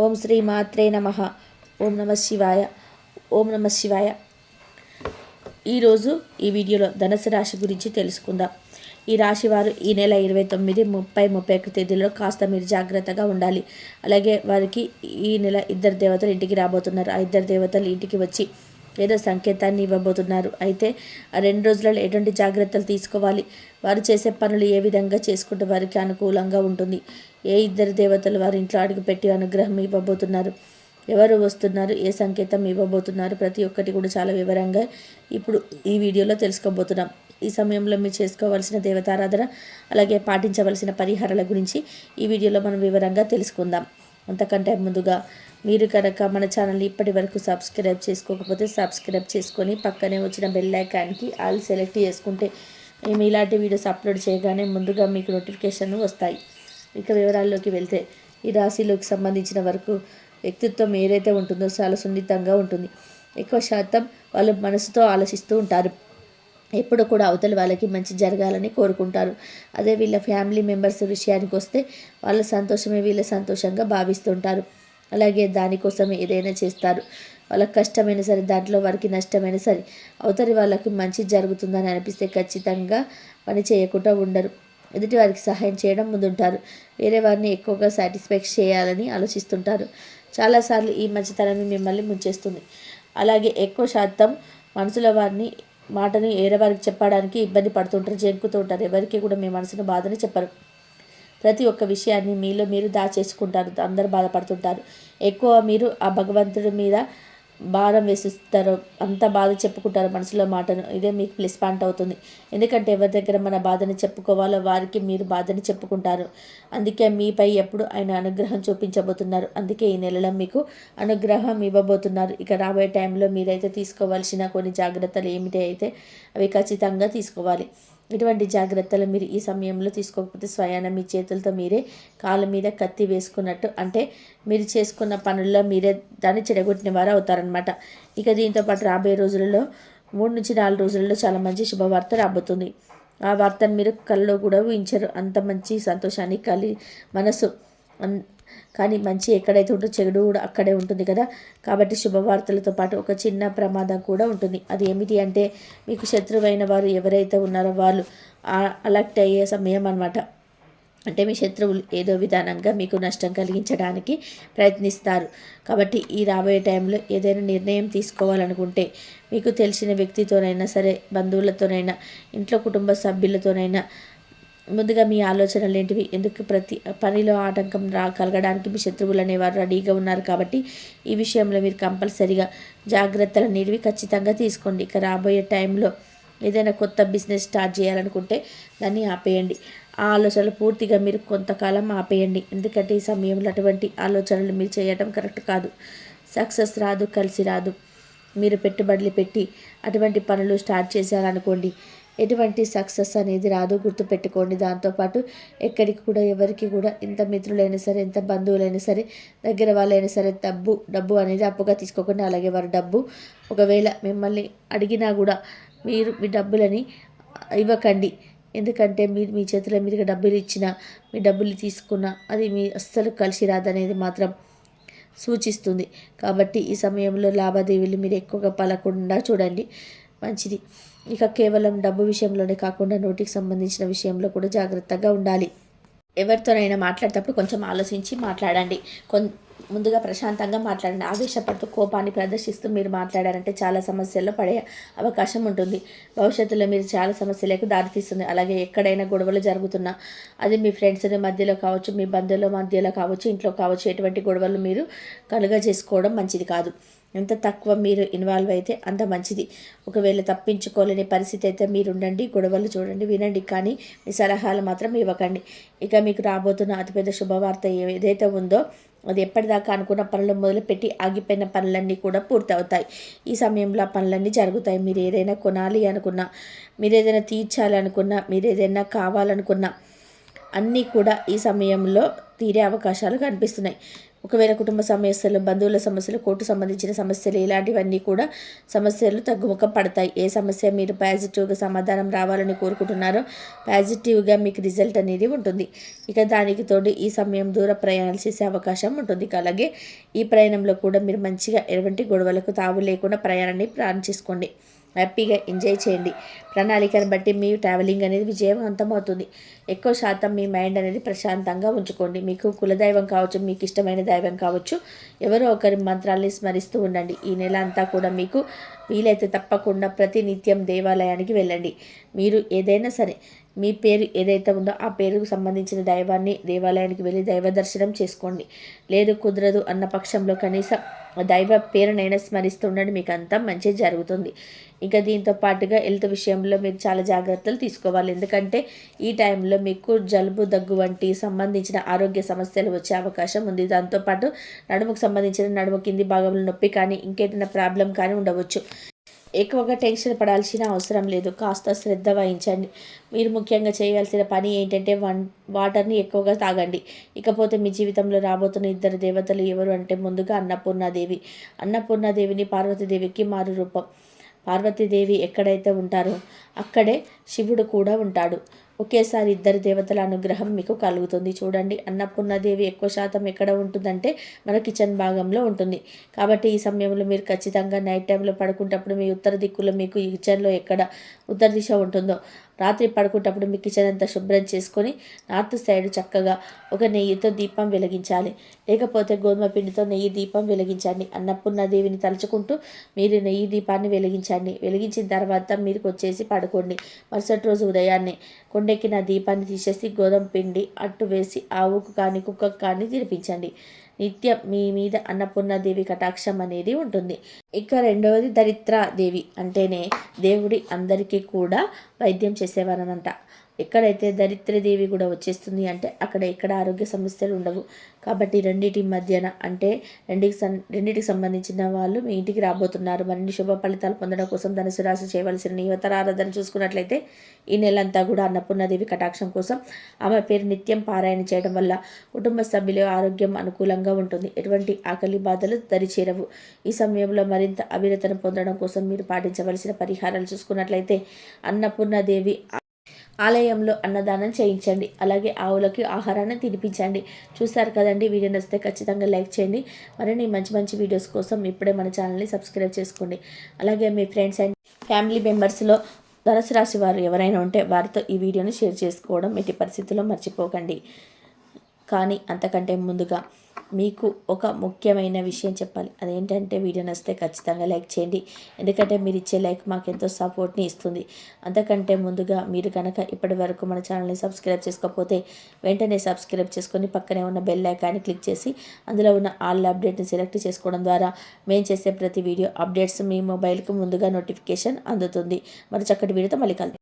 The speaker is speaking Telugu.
ఓం శ్రీ మాత్రే నమ. ఓం నమ శివాయ. ఓం నమ శివాయ. ఈరోజు ఈ వీడియోలో ధనుసు రాశి గురించి తెలుసుకుందాం. ఈ రాశి వారు ఈ నెల ఇరవై తొమ్మిది ముప్పై ముప్పై ఒకటి తేదీలో కాస్త మీరు జాగ్రత్తగా ఉండాలి. అలాగే వారికి ఈ నెల ఇద్దరు దేవతలు ఇంటికి రాబోతున్నారు. ఆ ఇద్దరు దేవతలు ఇంటికి వచ్చి ఏదో సంకేతాన్ని ఇవ్వబోతున్నారు. అయితే ఆ రెండు రోజులలో ఎటువంటి జాగ్రత్తలు తీసుకోవాలి? వారు చేసే పనులు ఏ విధంగా చేసుకుంటే వారికి అనుకూలంగా ఉంటుంది? ఏ ఇద్దరు దేవతలు వారి ఇంట్లో అడుగుపెట్టి అనుగ్రహం ఇవ్వబోతున్నారు? ఎవరు వస్తున్నారు? ఏ సంకేతం ఇవ్వబోతున్నారు? ప్రతి ఒక్కటి కూడా చాలా వివరంగా ఇప్పుడు ఈ వీడియోలో తెలుసుకోబోతున్నాం. ఈ సమయంలో మీరు చేసుకోవాల్సిన దేవతారాధన అలాగే పాటించవలసిన పరిహారాల గురించి ఈ వీడియోలో మనం వివరంగా తెలుసుకుందాం. అంతకంటే ముందుగా మీరు కనుక మన ఛానల్ని ఇప్పటి వరకు సబ్స్క్రైబ్ చేసుకోకపోతే సబ్స్క్రైబ్ చేసుకొని పక్కనే వచ్చిన బెల్ ఐకాన్కి ఆల్ సెలెక్ట్ చేసుకుంటే మేము ఇలాంటి వీడియోస్ అప్లోడ్ చేయగానే ముందుగా మీకు నోటిఫికేషన్ వస్తాయి. ఇక వివరాల్లోకి వెళ్తే ఈ రాశిలోకి సంబంధించిన వరకు వ్యక్తిత్వం ఏదైతే ఉంటుందో చాలా సున్నితంగా ఉంటుంది. ఎక్కువ శాతం వాళ్ళు మనసుతో ఆలోచిస్తూ ఉంటారు. ఎప్పుడు కూడా అవతలి వాళ్ళకి మంచి జరగాలని కోరుకుంటారు. అదే వీళ్ళ ఫ్యామిలీ మెంబర్స్ విషయానికి వస్తే వాళ్ళ సంతోషమే వీళ్ళ సంతోషంగా భావిస్తుంటారు అలాగే దానికోసం ఏదైనా చేస్తారు. వాళ్ళకి కష్టమైన సరే దాంట్లో వారికి నష్టమైన సరే అవతలి వాళ్ళకి మంచి జరుగుతుందని అనిపిస్తే ఖచ్చితంగా పని చేయకుండా ఉండరు. ఎదుటి వారికి సహాయం చేయడం ముందుంటారు. వేరే వారిని ఎక్కువగా సాటిస్ఫై చేయాలని ఆలోచిస్తుంటారు. చాలాసార్లు ఈ మంచితనాన్ని మిమ్మల్ని ముంచేస్తుంది. అలాగే ఎక్కువ శాతం మనసులో వారిని మాటను వేరే వారికి చెప్పడానికి ఇబ్బంది పడుతుంటారు జంకుతుంటారు ఎవరికి కూడా మీ మనసును బాధని చెప్పరు. ప్రతి ఒక్క విషయాన్ని మీలో మీరు దాచేసుకుంటారు. అందరు బాధపడుతుంటారు. ఎక్కువ మీరు ఆ భగవంతుడి మీద భారం వేసిస్తారు అంత బాధ చెప్పుకుంటారు మనసులో మాటను. ఇదే మీకు ప్లస్ పాయింట్ అవుతుంది. ఎందుకంటే ఎవరి దగ్గర మన బాధని చెప్పుకోవాలో వారికి మీరు బాధని చెప్పుకుంటారు. అందుకే మీపై ఎప్పుడు ఆయన అనుగ్రహం చూపించబోతున్నారు. అందుకే ఈ నెలలో మీకు అనుగ్రహం ఇవ్వబోతున్నారు. ఇక రాబోయే టైంలో మీరైతే తీసుకోవాల్సిన కొన్ని జాగ్రత్తలు ఏమిటి అయితే అవి ఖచ్చితంగా తీసుకోవాలి. ఇటువంటి జాగ్రత్తలు మీరు ఈ సమయంలో తీసుకోకపోతే స్వయాన మీ చేతులతో మీరే కాళ్ళ మీద కత్తి వేసుకున్నట్టు అంటే మీరు చేసుకున్న పనుల్లో మీరే దాన్ని చెడగొట్టిన వారు అవుతారనమాట ఇక దీంతో పాటు రాబోయే రోజులలో మూడు నుంచి నాలుగు రోజులలో చాలా మంచి శుభవార్త రాబోతుంది. ఆ వార్తను మీరు కళ్ళలో కూడా ఊహించరు. అంత మంచి సంతోషాన్ని కలి మనసు కానీ మంచి ఎక్కడైతే ఉంటుందో చెడు కూడా అక్కడే ఉంటుంది కదా. కాబట్టి శుభవార్తలతో పాటు ఒక చిన్న ప్రమాదం కూడా ఉంటుంది. అది ఏమిటి అంటే మీకు శత్రువైన వారు ఎవరైతే ఉన్నారో వాళ్ళు అలర్ట్ అయ్యే సమయం అనమాట అంటే మీ శత్రువులు ఏదో విధానంగా మీకు నష్టం కలిగించడానికి ప్రయత్నిస్తారు. కాబట్టి ఈ రాబోయే టైంలో ఏదైనా నిర్ణయం తీసుకోవాలనుకుంటే మీకు తెలిసిన వ్యక్తితోనైనా సరే బంధువులతోనైనా ఇంట్లో కుటుంబ సభ్యులతోనైనా ముందుగా మీ ఆలోచనలు ఏంటివి? ఎందుకు ప్రతి పనిలో ఆటంకం రా కలగడానికి మీ శత్రువులు అనేవారు రెడీగా ఉన్నారు కాబట్టి ఈ విషయంలో మీరు కంపల్సరిగా జాగ్రత్తలు అనేవి ఖచ్చితంగా తీసుకోండి. ఇక రాబోయే టైంలో ఏదైనా కొత్త బిజినెస్ స్టార్ట్ చేయాలనుకుంటే దాన్ని ఆపేయండి. ఆ ఆలోచనలు పూర్తిగా మీరు కొంతకాలం ఆపేయండి. ఎందుకంటే ఈ సమయంలో అటువంటి ఆలోచనలు మీరు చేయటం కరెక్ట్ కాదు. సక్సెస్ రాదు కలిసి రాదు. మీరు పెట్టుబడులు పెట్టి అటువంటి పనులు స్టార్ట్ చేశారనుకోండి ఎటువంటి సక్సెస్ అనేది రాదు గుర్తుపెట్టుకోండి. దాంతోపాటు ఎక్కడికి కూడా ఎవరికి కూడా ఎంత మిత్రులైనా సరే ఎంత బంధువులైనా సరే దగ్గర వాళ్ళైనా సరే డబ్బు డబ్బు అనేది అప్పుగా తీసుకోకుండా. అలాగే వారు డబ్బు ఒకవేళ మిమ్మల్ని అడిగినా కూడా మీరు మీ డబ్బులని ఇవ్వకండి. ఎందుకంటే మీరు మీ చేతిలో మీరుగా డబ్బులు ఇచ్చిన మీ డబ్బులు తీసుకున్న అది మీ అస్సలు కలిసి రాదనేది మాత్రం సూచిస్తుంది. కాబట్టి ఈ సమయంలో లావాదేవీలు మీరు ఎక్కువగా పలకుండా చూడండి. మంచిది. ఇక కేవలం డబ్బు విషయంలోనే కాకుండా నోటికి సంబంధించిన విషయంలో కూడా జాగ్రత్తగా ఉండాలి. ఎవరితోనైనా మాట్లాడేటప్పుడు కొంచెం ఆలోచించి మాట్లాడండి. కొన్ ముందుగా ప్రశాంతంగా మాట్లాడండి. ఆవేశపడుతూ కోపాన్ని ప్రదర్శిస్తూ మీరు మాట్లాడారంటే చాలా సమస్యల్లో పడే అవకాశం ఉంటుంది. భవిష్యత్తులో మీరు చాలా సమస్యలకు దారితీస్తుంది. అలాగే ఎక్కడైనా గొడవలు జరుగుతున్నా అది మీ ఫ్రెండ్స్ మధ్యలో కావచ్చు మీ బంధువుల మధ్యలో కావచ్చు ఇంట్లో కావచ్చు ఎటువంటి గొడవలు మీరు కలుగ చేసుకోవడం మంచిది కాదు. ఎంత తక్కువ మీరు ఇన్వాల్వ్ అయితే అంత మంచిది. ఒకవేళ తప్పించుకోలేని పరిస్థితి అయితే మీరు ఉండండి గొడవలు చూడండి వినండి కానీ మీ సలహాలు మాత్రం ఇవ్వకండి. ఇక మీకు రాబోతున్న అతిపెద్ద శుభవార్త ఏదైతే ఉందో అది ఎప్పటిదాకా అనుకున్న పనులు మొదలుపెట్టి ఆగిపోయిన పనులన్నీ కూడా పూర్తవుతాయి. ఈ సమయంలో ఆ పనులన్నీ జరుగుతాయి. మీరు ఏదైనా కొనాలి అనుకున్నా మీరు ఏదైనా తీర్చాలనుకున్నా మీరు ఏదైనా కావాలనుకున్నా అన్నీ కూడా ఈ సమయంలో తీరే అవకాశాలు కనిపిస్తున్నాయి. ఒకవేళ కుటుంబ సమస్యలు బంధువుల సమస్యలు కోర్టు సంబంధించిన సమస్యలు ఇలాంటివన్నీ కూడా సమస్యలు తగ్గుముఖం పడతాయి. ఏ సమస్య మీరు పాజిటివ్గా సమాధానం రావాలని కోరుకుంటున్నారో పాజిటివ్గా మీకు రిజల్ట్ అనేది ఉంటుంది. ఇక దానికి తోడు ఈ సమయం దూర ప్రయాణాలు చేసే అవకాశం ఉంటుంది. అలాగే ఈ ప్రయాణంలో కూడా మీరు మంచిగా ఎటువంటి గొడవలకు తావు లేకుండా ప్రయాణాన్ని ప్లాన్ చేసుకోండి. హ్యాపీగా ఎంజాయ్ చేయండి. ప్రణాళికను బట్టి మీ ట్రావెలింగ్ అనేది విజయవంతం అవుతుంది ఎక్కువ శాతం మీ మైండ్ అనేది ప్రశాంతంగా ఉంచుకోండి. మీకు కులదైవం కావచ్చు మీకు ఇష్టమైన దైవం కావచ్చు ఎవరో ఒకరి మంత్రాల్ని స్మరిస్తూ ఉండండి. ఈ నెల అంతా కూడా మీకు వీలైతే తప్పకుండా ప్రతినిత్యం దేవాలయానికి వెళ్ళండి. మీరు ఏదైనా సరే మీ పేరు ఏదైతే ఉందో ఆ పేరుకు సంబంధించిన దైవాన్ని దేవాలయానికి వెళ్ళి దైవ దర్శనం చేసుకోండి. లేదు కుదరదు అన్న పక్షంలో కనీసం దైవ పేరునైనా స్మరిస్తూ మీకు అంతా మంచి జరుగుతుంది. ఇంకా దీంతో పాటుగా హెల్త్ విషయంలో మీరు చాలా జాగ్రత్తలు తీసుకోవాలి. ఎందుకంటే ఈ టైంలో మీకు జలుబు దగ్గు వంటి సంబంధించిన ఆరోగ్య సమస్యలు వచ్చే అవకాశం ఉంది. దాంతోపాటు నడుముకు సంబంధించిన నడుము కింది భాగంలో నొప్పి కానీ ఇంకేదైనా ప్రాబ్లం కానీ ఉండవచ్చు. ఎక్కువగా టెన్షన్ పడాల్సిన అవసరం లేదు. కాస్త శ్రద్ధ వహించండి. మీరు ముఖ్యంగా చేయాల్సిన పని ఏంటంటే వన్ వాటర్ని ఎక్కువగా తాగండి. ఇకపోతే మీ జీవితంలో రాబోతున్న ఇద్దరు దేవతలు ఎవరు అంటే ముందుగా అన్నపూర్ణాదేవి. అన్నపూర్ణాదేవిని పార్వతీదేవికి మారు రూపం. పార్వతీదేవి ఎక్కడైతే ఉంటారో అక్కడే శివుడు కూడా ఉంటాడు. ఒకేసారి ఇద్దరు దేవతల అనుగ్రహం మీకు కలుగుతుంది. చూడండి అన్నపూర్ణాదేవి ఎక్కువ శాతం ఎక్కడ ఉంటుందంటే మన కిచెన్ భాగంలో ఉంటుంది. కాబట్టి ఈ సమయంలో మీరు ఖచ్చితంగా నైట్ టైంలో పడుకుంటప్పుడు మీ ఉత్తర దిక్కులో మీకు ఈ కిచెన్లో ఎక్కడ ఉత్తర దిశ ఉంటుందో రాత్రి పడుకునేటప్పుడు మీ కిచెన్ అంతా శుభ్రం చేసుకొని నార్త్ సైడ్ చక్కగా ఒక నెయ్యితో దీపం వెలిగించాలి. లేకపోతే గోధుమ పిండితో నెయ్యి దీపం వెలిగించండి. అన్నపూర్ణాదేవిని తలుచుకుంటూ మీరు నెయ్యి దీపాన్ని వెలిగించండి. వెలిగించిన తర్వాత మీరు వచ్చేసి పడుకోండి. మరుసటి రోజు ఉదయాన్నే కొండెక్కిన దీపాన్ని తీసేసి గోధుమ పిండి అట్టు వేసి ఆవుకు కానీ కుక్కకు కానీ తినిపించండి. నిత్యం మీ మీద అన్నపూర్ణాదేవి కటాక్షం అనేది ఉంటుంది. ఇక రెండవది దరిద్రాదేవి అంటేనే దేవుడి అందరికీ కూడా వైద్యం చేసేవారనంట. ఎక్కడైతే దరిద్రదేవి కూడా వచ్చేస్తుంది అంటే అక్కడ ఎక్కడ ఆరోగ్య సమస్యలు ఉండవు. కాబట్టి రెండింటి మధ్యన అంటే రెండింటికి సం రెండింటికి సంబంధించిన వాళ్ళు మీ ఇంటికి రాబోతున్నారు. మరిన్ని శుభ ఫలితాలు పొందడం కోసం ధనుసు రాశి చేయవలసిన యువతర ఆరాధన చూసుకున్నట్లయితే ఈ నెలంతా కూడా అన్నపూర్ణదేవి కటాక్షం కోసం ఆమె పేరు నిత్యం పారాయణ చేయడం వల్ల కుటుంబ సభ్యుల ఆరోగ్యం అనుకూలంగా ఉంటుంది. ఎటువంటి ఆకలి బాధలు దరిచేరవు. ఈ సమయంలో మరింత అభిరతను పొందడం కోసం మీరు పాటించవలసిన పరిహారాలు చూసుకున్నట్లయితే అన్నపూర్ణదేవి ఆలయంలో అన్నదానం చేయించండి. అలాగే ఆవులకి ఆహారాన్ని తినిపించండి. చూస్తారు కదండి వీడియో నచ్చితే ఖచ్చితంగా లైక్ చేయండి. మరిన్ని మంచి మంచి వీడియోస్ కోసం ఇప్పుడే మన ఛానల్ని సబ్స్క్రైబ్ చేసుకోండి. అలాగే మీ ఫ్రెండ్స్ అండ్ ఫ్యామిలీ మెంబర్స్లో ధనుసు రాశి వారు ఎవరైనా ఉంటే వారితో ఈ వీడియోని షేర్ చేసుకోవడం ఎట్టి పరిస్థితుల్లో మర్చిపోకండి. కానీ అంతకంటే ముందుగా మీకు ఒక ముఖ్యమైన విషయం చెప్పాలి. అదేంటంటే వీడియో నచ్చితే ఖచ్చితంగా లైక్ చేయండి. ఎందుకంటే మీరు ఇచ్చే లైక్ మాకు ఎంతో సపోర్ట్ని ఇస్తుంది. అంతకంటే ముందుగా మీరు కనుక ఇప్పటి వరకు మన ఛానల్ని సబ్స్క్రైబ్ చేసుకోకపోతే వెంటనే సబ్స్క్రైబ్ చేసుకొని పక్కనే ఉన్న బెల్ ఐకాన్ని క్లిక్ చేసి అందులో ఉన్న ఆల్ అప్డేట్ని సెలెక్ట్ చేసుకోవడం ద్వారా మేము చేసే ప్రతి వీడియో అప్డేట్స్ మీ మొబైల్కి ముందుగా నోటిఫికేషన్ అందుతుంది. మరి చక్కటి వీడియోతో మళ్ళీ కలుద్దాం.